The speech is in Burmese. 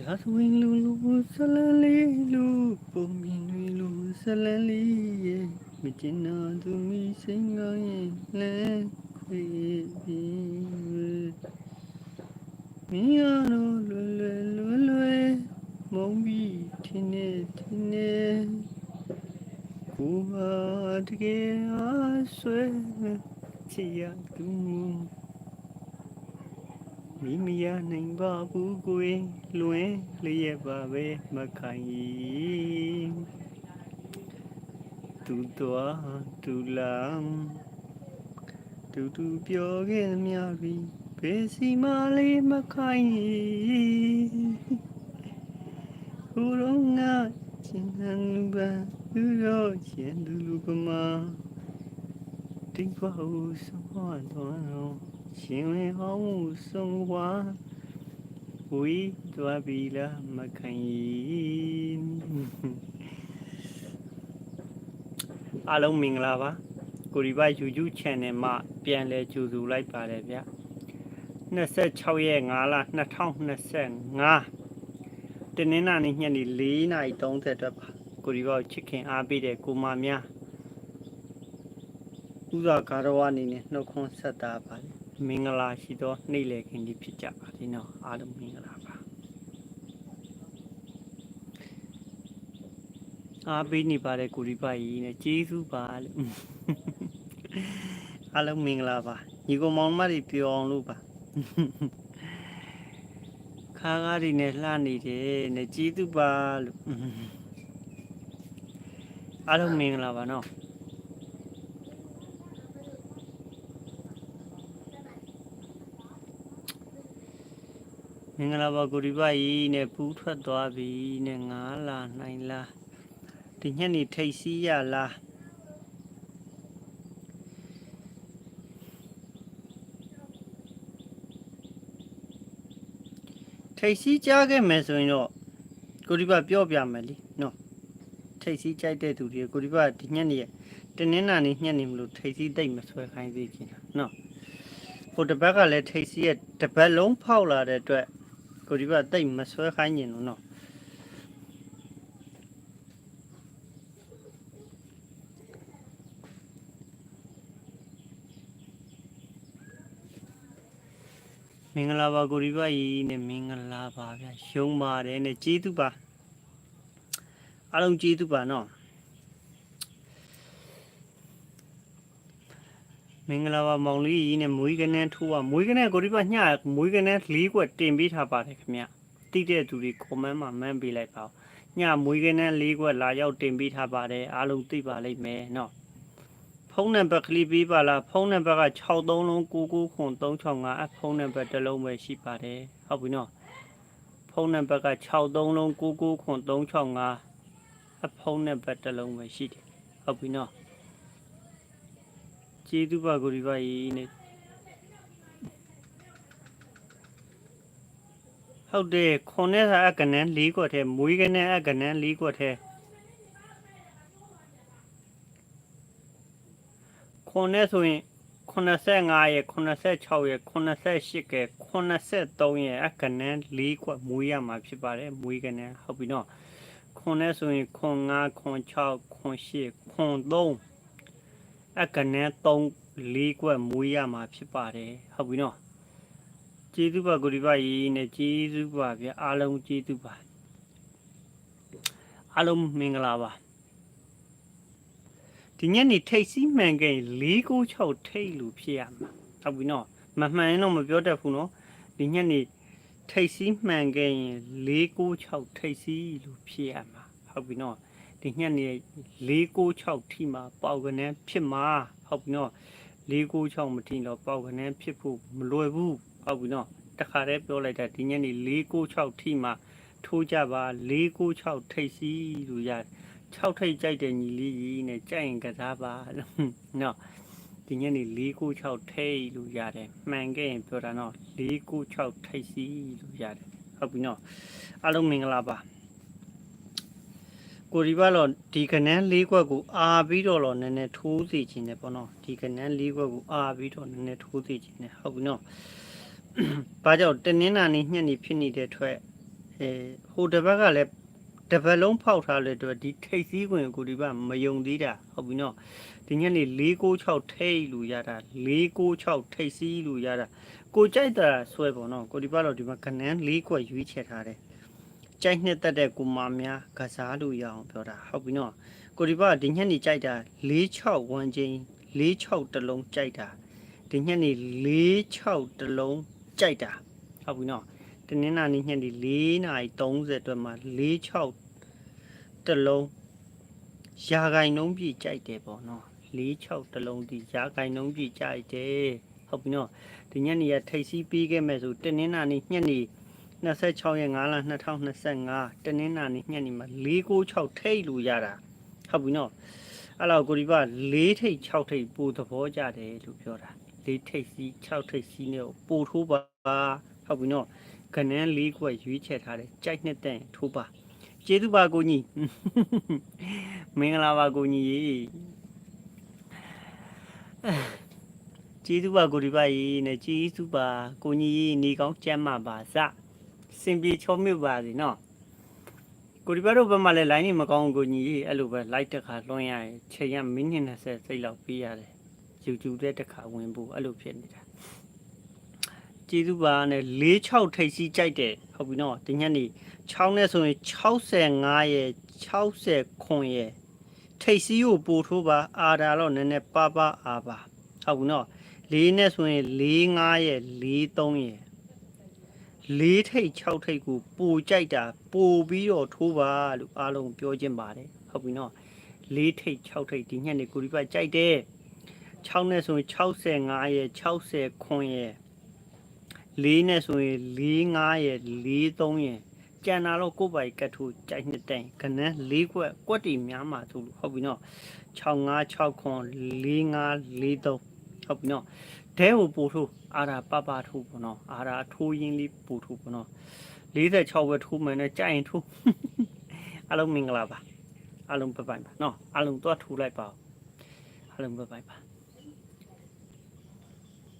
ရာသဝင်လူလူဆလန်လေးလူပုံမြင်တွေလူဆလန်လေးရဲ့မကျင်နာသူမီစိန်ကောင်းရဲ့လဲခွေပြီးမင်းရတော့လွယ်လွယ်လွယ်လွယ်မုံပြီးထင်းနေထင်းနေကိုဟာတကယ်အားဆွဲချစ်ရသူမိ မရနိုင်ပါဘူးကိုယ်လွင်လျက်ပါပဲမခိုင်ကြီးသူတော်သူလမ်တူတူပြောခဲ့သမျှပြီဘယ်စီမလေးမခိုင်ကြီးဟိုတော့ငါချင်ဟန်လူပါသူတော့ချင်သူလူပမာတင်းပါဦးဆုံးတော့ ရှင်ဝင်ဟောင်းမှုဆုံးဝါဝီသွားပြီလားမခံရင်အားလုံးမင်္ဂလာပါကိုရီဘ YouTube Channel မှာပြန်လဲကြိုဆိုလိုက်ပါတယ်ဗျ26ရက်5လ2025တနင်္လာနေ့ညနေ4:30အတွက်ပါကိုရီဘကိုချစ်ခင်အားပေးတဲ့ကိုမများဥသာကာရဝအနေနဲ့နှုတ်ခွန်းဆက်တာပါလေ မင်္ဂလာရှိသောနေ့လည်ခင်းဒီဖြစ်ကြပါစေနော်အားလုံးမင်္ဂလာပါအားပေးနေပါတယ်ကိုရီပါကြီးနဲ့ကျေးဇူးပါလို့အားလုံးမင်္ဂလာပါညီကောင်မောင်မတွေပြောအောင်လို့ပါခါးကားတွေနဲ့လှနေတယ်နဲ့ကျေးဇူးပါလို့အားလုံးမင်္ဂလာပါနော် မင်္ဂလာပါကိုဒီပကြီးနဲ့ပူးထွက်သွားပြီနဲ့ငားလာနိုင်လားဒီညနေထိတ်စီးရလားထိတ်စီးကြားခဲ့မယ်ဆိုရင်တော့ကိုဒီပပြောပြမယ်လीနော်ထိတ်စီးကြိုက်တဲ့သူတွေကိုဒီပဒီညနေတနင်္လာနေ့ညနေမလို့ထိတ်စီးတိတ်မဆွဲခိုင်းသေးချင်တာနော်ဟိုတစ်ဘက်ကလည်းထိတ်စီးရဲ့တစ်ပတ်လုံးဖောက်လာတဲ့အတွက် ကိုဒီဘက်တိတ်မဆွဲခိုင်းကျင်လို့နော်မင်္ဂလာပါကိုဒီဘက်ကြီးနဲ့မင်္ဂလာပါဗျာရှုံးပါတယ်နဲ့ကျေးဇူးပါအားလုံးကျေးဇူးပါနော် မင်္ဂလာပါမောင်လေးကြီးနဲ့မွေးကနန်းထိုးပါမွေးကနန်းကိုဒီဘက်ညမွေးကနန်း၄ခွက်တင်ပေးထားပါတယ်ခင်ဗျတိတဲ့သူတွေကွန်မန့်မှာမှန်းပေးလိုက်ပါဦးညမွေးကနန်း၄ခွက်လာရောက်တင်ပေးထားပါတယ်အားလုံးသိပါလိမ့်မယ်နော်ဖုန်းနံပါတ်ကလေးပေးပါလားဖုန်းနံပါတ်က63လုံး99ခွန်365အဖုန်းနံပါတ်တစ်လုံးပဲရှိပါတယ်ဟုတ်ပြီနော်ဖုန်းနံပါတ်က63လုံး99ခွန်365အဖုန်းနံပါတ်တစ်လုံးပဲရှိတယ်ဟုတ်ပြီနော် ကျေးဇူးပါကိုဒီပါကြီးနဲ့ဟုတ်တယ်ခွန်နဲ့စာအကနန်း၄ခွက်ထဲမွေးကနန်းအကနန်း၄ခွက်ထဲခွန်နဲ့ဆိုရင်85ရဲ့86ရဲ့88ကဲ83ရဲ့အကနန်း၄ခွက်မွေးရမှာဖြစ်ပါတယ်မွေးကနန်းဟုတ်ပြီနော်ခွန်နဲ့ဆိုရင်ခွန်5ခွန်6ခွန်8ခွန်3 အကနဲ3လေးကွက်မွေးရမှာဖြစ်ပါတယ်ဟုတ်ပြီနော်ကျေးဇူးပါကိုဒီပါကြီးနဲ့ကျေးဇူးပါဗျအားလုံးကျေးဇူးပါအားလုံးမင်္ဂလာပါဒီညနေထိတ်စီးမှန်ခဲ့496ထိတ်လို့ဖြစ်ရမှာဟုတ်ပြီနော်မမှန်ရင်တော့မပြောတတ်ဘူးနော်ဒီညနေထိတ်စီးမှန်ခဲ့ရင်496ထိတ်စီးလို့ဖြစ်ရမှာဟုတ်ပြီနော် ဒီညနေ496ထိမှာပေါက်ကနေဖြစ်မှာဟုတ်ပြီနော်496မထိတော့ပေါက်ကနေဖြစ်ဖို့မလွယ်ဘူးဟုတ်ပြီနော်တခါတည်းပြောလိုက်တာဒီညနေ496ထိမှာထိုးကြပါ496ထိပ်စီလို့ရတယ်6ထိပ်ကြိုက်တဲ့ညီလေးကြီးနဲ့ကြိုက်ရင်ကစားပါလို့နော်ဒီညနေ496ထိပ်လို့ရတယ်မှန်ခဲ့ရင်ပြောတာနော်496ထိပ်စီလို့ရတယ်ဟုတ်ပြီနော်အားလုံးမင်္ဂလာပါ ကိုဒီဘက်တော့ဒီကနန်းလေးခွက်ကိုအာပြီးတော့တော့နည်းနည်းထိုးစီခြင်းတယ်ပေါ့နော်ဒီကနန်းလေးခွက်ကိုအာပြီးတော့နည်းနည်းထိုးစီခြင်းတယ်ဟုတ်ပြီနော်ဘာကြောင့်တနင်္လာနေ့ညနေဖြစ်နေတဲ့ထွက်အဲဟိုတစ်ဘက်ကလည်းတစ်ပတ်လုံးဖောက်ထားလို့တော့ဒီထိတ်စည်းခွင်ကိုဒီဘက်မယုံသေးတာဟုတ်ပြီနော်ဒီညနေ696ထိတ်လူရတာ696ထိတ်စည်းလူရတာကိုကြိုက်တာဆွဲပေါ့နော်ကိုဒီဘက်တော့ဒီမှာကနန်း၄ခွက်ရွေးချက်ထားတယ် ကြိုက်နှစ်သက်တဲ့ကိုမများကစားလို့ရအောင်ပြောတာဟုတ်ပြီနော်ကိုဒီဘက်ကဒီညနေကြိုက်တာ46ဝန်းချင်း46တလုံးကြိုက်တာဒီညနေ46တလုံးကြိုက်တာဟုတ်ပြီနော်တနင်္လာနေ့ညနေ4နာရီ30အတွက်မှာ46တလုံးရာဂိုင်နှုံးပြည့်ကြိုက်တယ်ပေါ့နော်46တလုံးဒီရာဂိုင်နှုံးပြည့်ကြိုက်တယ်ဟုတ်ပြီနော်ဒီညနေကထိတ်စီးပြီးခဲ့မယ်ဆိုတနင်္လာနေ့ညနေ 26ရက်5လ2025တနင်္လာနေ့ညနေမှာ496ထိတ်လို့ရတာဟုတ်ပြီနော်အဲ့တော့ကိုဒီပါ4ထိတ်6ထိတ်ပို့သဘောကြတယ်လို့ပြောတာ4ထိတ်စီး6ထိတ်စီးနဲ့ပို့ထိုးပါဟုတ်ပြီနော်ကနန်းလေးခွက်ရွေးချက်ထားတယ်ကြိုက်နှစ်တဲ့ထိုးပါကျေးဇူးပါကိုကြီးမင်္ဂလာပါကိုကြီးရေကျေးဇူးပါကိုဒီပါရေနဲ့ကျေးဇူးပါကိုကြီးရေနေကောင်းကြမ်းမှာပါစ စင်ပြေချောမြုပ်ပါစေနော်ကိုဒီပါတို့ဘက်မှာလည်း line နေမကောင်းဘူးကိုကြီးရေအဲ့လိုပဲ light တစ်ခါလွှမ်းရရင်ချိန်ရမိနစ်20စိတ်လောက်ပေးရတယ် YouTube တဲ့တစ်ခါဝင်ဖို့အဲ့လိုဖြစ်နေတာကျေးဇူးပါနဲ့46ထိပ်စီးကြိုက်တယ်ဟုတ်ပြီနော်ဒီညနေ6နဲ့ဆိုရင်65ရဲ့60ခွန်ရဲ့ထိပ်စီးကိုပို့ထိုးပါအာဒါတော့နည်းနည်းပါပါအာပါဟုတ်ပြီနော်4နဲ့ဆိုရင်45ရဲ့43ရဲ့ 4ထိပ်6ထိပ်ကိုပိုကြိုက်တာပိုပြီးတော့ထိုးပါလို့အားလုံးပြောခြင်းပါတယ်ဟုတ်ပြီနော်4ထိပ်6ထိပ်ဒီညနေကိုဒီပတ်ကြိုက်တယ်6နဲ့ဆိုရင်65ရဲ့60ခွန်ရဲ့လေးနဲ့ဆိုရင်၄၅ရဲ့၄၃ရဲ့ကြံတာတော့ကိုယ့်ပိုင်ကတ်ထိုးကြိုက်နှစ်တိုင်ခဏန်း၄ကွက်ကွက်တီများမှာသူလို့ဟုတ်ပြီနော်65 6ခွန်၄၅၄၃ဟုတ်ပြီနော် ဒဲကိုပို့ထိုးအာရာပပထိုးပေါ့နော်အာရာထိုးရင်းလေးပို့ထိုးပေါ့နော်46ဝက်ထိုးမယ်နဲ့ကြိုက်ရင်ထိုးအားလုံးမင်္ဂလာပါအားလုံးပပိုင်ပါနော်အားလုံးတော့ထိုးလိုက်ပါဦးအားလုံးပပိုင်ပါ